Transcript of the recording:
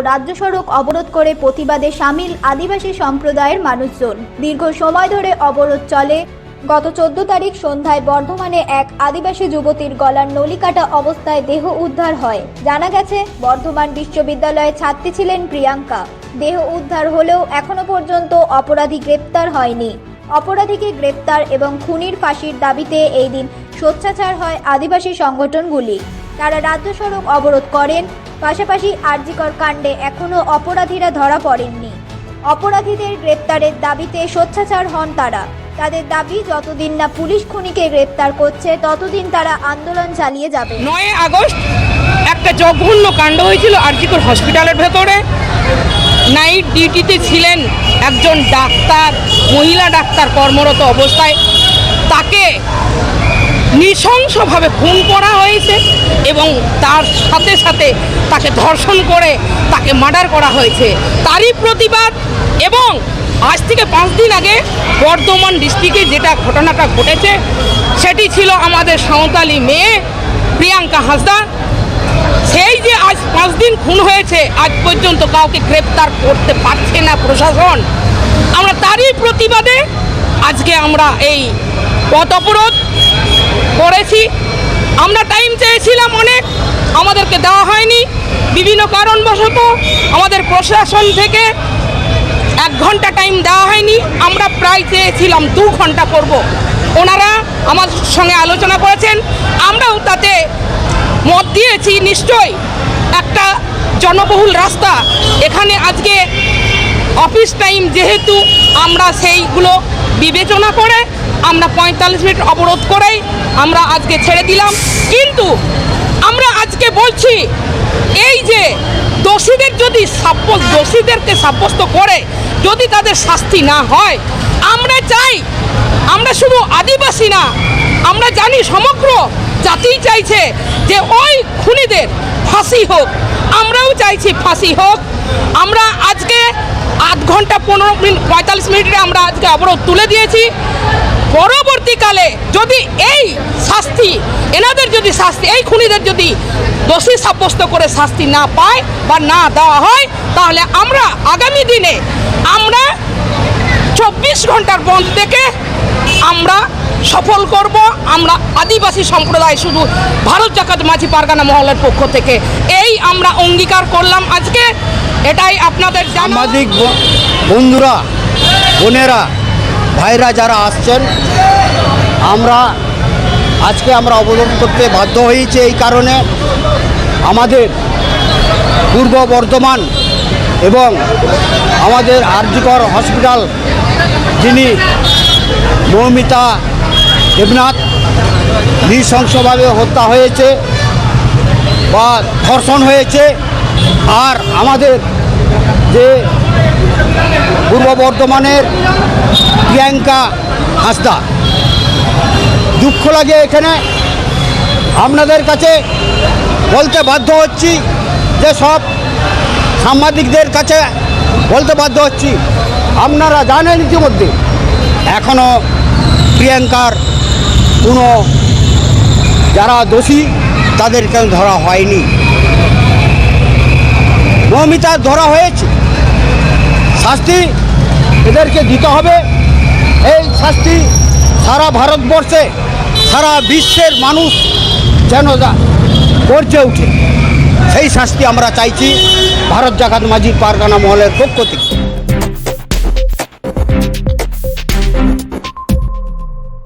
রাজ্য সড়ক অবরোধ করে প্রতিবাদে সামিল আদিবাসী সম্প্রদায়ের মানুষজন। দীর্ঘ সময় ধরে অবরোধ চলে। গত চোদ্দ তারিখ সন্ধ্যায় বর্ধমানে এক আদিবাসী যুবতীর গলার নলিকাটা অবস্থায় দেহ উদ্ধার হয়। জানা গেছে, বর্ধমান বিশ্ববিদ্যালয়ে ছাত্রী ছিলেন প্রিয়াঙ্কা। দেহ উদ্ধার হলেও এখনও পর্যন্ত অপরাধী গ্রেপ্তার হয়নি। অপরাধীকে গ্রেপ্তার এবং খুনির ফাঁসির দাবিতে এই দিন সোচ্চাচার হয় আদিবাসী সংগঠনগুলি। তারা রাজ্য সড়ক অবরোধ করেন পাশাপাশি আরজিকর কাণ্ডে এখনও অপরাধীরা ধরা পড়েননি। অপরাধীদের গ্রেপ্তারের দাবিতে সোচ্চাচার হন তারা। তাদের দাবি, যতদিন না পুলিশ খুনিকে গ্রেপ্তার করছে, ততদিন তারা আন্দোলন চালিয়ে যাবে। নয় আগস্ট একটা জঘন্য কাণ্ড হয়েছিল আরজিকর হসপিটালের ভেতরে। নাইট ডিউটিতে ছিলেন একজন ডাক্তার, মহিলা ডাক্তার কর্মরত অবস্থায়। তাকে নৃশংসভাবে খুন করা হয়েছে এবং তার সাথে সাথে তাকে ধর্ষণ করে তাকে মার্ডার করা হয়েছে। তারই প্রতিবাদ এবং আজ থেকে পাঁচ দিন আগে বর্ধমান ডিস্ট্রিক্টে যেটা ঘটনাটা ঘটেছে, সেটি ছিল আমাদের সাঁওতালি মেয়ে প্রিয়াঙ্কা হাসদা সেই যে আজ পাঁচ দিন খুন হয়েছে, আজ পর্যন্ত কাউকে গ্রেপ্তার করতে পারছে না প্রশাসন। আমরা তারই প্রতিবাদে আজকে আমরা এই পথ অবরোধ করেছি। আমরা টাইম চেয়েছিলাম অনেক, আমাদেরকে দেওয়া হয়নি। বিভিন্ন কারণবশত আমাদের প্রশাসন থেকে এক ঘণ্টা টাইম দেওয়া হয়নি। আমরা প্রায় চেয়েছিলাম দু ঘণ্টা করব। ওনারা আমার সঙ্গে আলোচনা করেছেন। আমরাও তাতে মত দিয়েছি নিশ্চয় একটা জনবহুল রাস্তা। এখানে আজকে অফিস টাইম যেহেতু, আমরা সেইগুলো বিবেচনা করে আমরা পঁয়তাল্লিশ মিনিট অবরোধ করেই আমরা আজকে ছেড়ে দিলাম। কিন্তু আমরা আজকে বলছি, এই যে দোষীদের যদি সাব্যস্ত, দোষীদেরকে সাব্যস্ত করে, যদি তাদের শাস্তি না হয়, আমরা চাই, আমরা শুধু আদিবাসী না, আমরা জানি সমগ্র জাতি চাইছে যে ওই খুনিদের ফাঁসি হোক। আমরাও চাইছি ফাঁসি হোক। আমরা আজকে আধ ঘণ্টা পনেরো মিনিট, পঁয়তাল্লিশ মিনিটে আমরা আজকে অবরোধ তুলে দিয়েছি। পরবর্তীকালে যদি এই শাস্তি, এনাদের যদি শাস্তি, এই খুনিদের যদি দোষী সাব্যস্ত করে শাস্তি না পায় বা না দেওয়া হয়, তাহলে আমরা আগামী দিনে আমরা চব্বিশ ঘণ্টার বন্ধ থেকে আমরা সফল করব। আমরা আদিবাসী সম্প্রদায় শুধু ভারত জাকাত মাঝি পারগানা মহলের পক্ষ থেকে। এই আমরা অঙ্গীকার করলাম আজকে। এটাই আপনাদের সাংবাদিক বন্ধুরা, বোনেরা ভাইরা যারা আসছেন, আমরা আজকে আমরা অবলম্বন করতে বাধ্য হয়েছি এই কারণে আমাদের পূর্ব বর্ধমান এবং আমাদের আরজিকর হসপিটাল যিনি মৌমিতা দেবনাথ নৃশংসভাবে হত্যা হয়েছে বা ধর্ষণ হয়েছে, আর আমাদের যে পূর্ব বর্ধমানের প্রিয়াঙ্কা হাসদা। দুঃখ লাগে এখানে। আপনাদের কাছে বলতে বাধ্য হচ্ছি যে সব সাংবাদিকদের কাছে বলতে বাধ্য হচ্ছি। আপনারা জানেন ইতিমধ্যে এখনও প্রিয়াঙ্কার কোনো যারা দোষী তাদেরকে ধরা হয়নি। মৌমিতা, ধরা হয়েছে? শাস্তি এদেরকে দিতে হবে। এই শাস্তি সারা ভারতবর্ষে, সারা বিশ্বের মানুষ যেন গর্জে উঠে। সেই শাস্তি আমরা চাইছি। ভারত জাগাত মাঝির পারগানা মহলের পক্ষ থেকে।